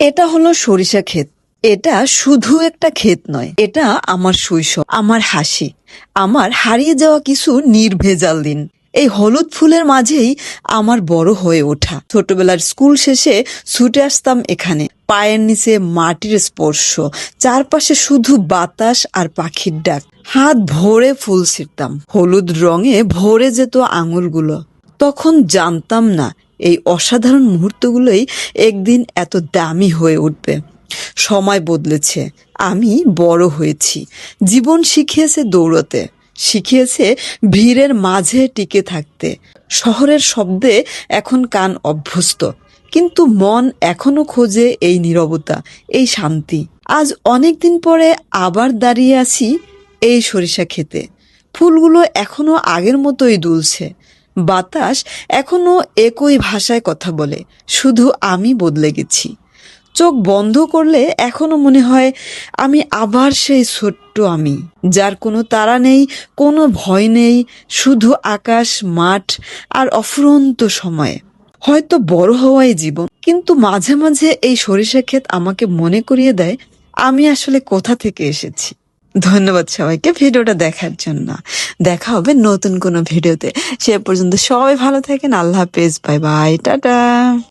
এটা হলো সরিষা ক্ষেত। এটা শুধু একটা ক্ষেত নয়, এটা আমার শৈশব, আমার হাসি, আমার হারিয়ে যাওয়া কিছু নির্ভেজাল দিন। এই হলুদ ফুলের মাঝেই আমার বড় হয়ে ওঠা। ছোটবেলার স্কুল শেষে ছুটে আসতাম এখানে, পায়ের নিচে মাটির স্পর্শ, চারপাশে শুধু বাতাস আর পাখির ডাক। হাত ভরে ফুল ছিঁড়তাম, হলুদ রঙে ভরে যেত আঙুলগুলো। তখন জানতাম না এই অসাধারণ মুহূর্তগুলোই একদিন এত দামি হয়ে উঠবে। সময় বদলেছে, আমি বড় হয়েছি। জীবন শিখিয়েছে দৌড়তে, শিখিয়েছে ভিড়ের মাঝে টিকে থাকতে। শহরের শব্দে এখন কান অভ্যস্ত, কিন্তু মন এখনও খোঁজে এই নীরবতা, এই শান্তি। আজ অনেক দিন পরে আবার দাঁড়িয়ে আছি এই সরিষা খেতে ফুলগুলো এখনও আগের মতোই দুলছে। বাতাস এখনও একই ভাষায় কথা বলে। শুধু আমি বদলে গেছি। চোখ বন্ধ করলে এখনও মনে হয় আমি আবার সেই ছোট্ট আমি, যার কোনো তারা নেই, কোনো ভয় নেই, শুধু আকাশ, মাঠ আর অফুরন্ত সময়ে। হয়তো বড় হওয়াই জীবন, কিন্তু মাঝে মাঝে এই সরিষা ক্ষেত আমাকে মনে করিয়ে দেয়, আমি আসলে কোথা থেকে এসেছি। ধন্যবাদ সবাইকে ভিডিওটা দেখার জন্য। দেখা হবে নতুন কোনো ভিডিওতে। সে পর্যন্ত সবাই ভালো থাকেন। আল্লাহ হাফেজ। Bye bye. টাটা।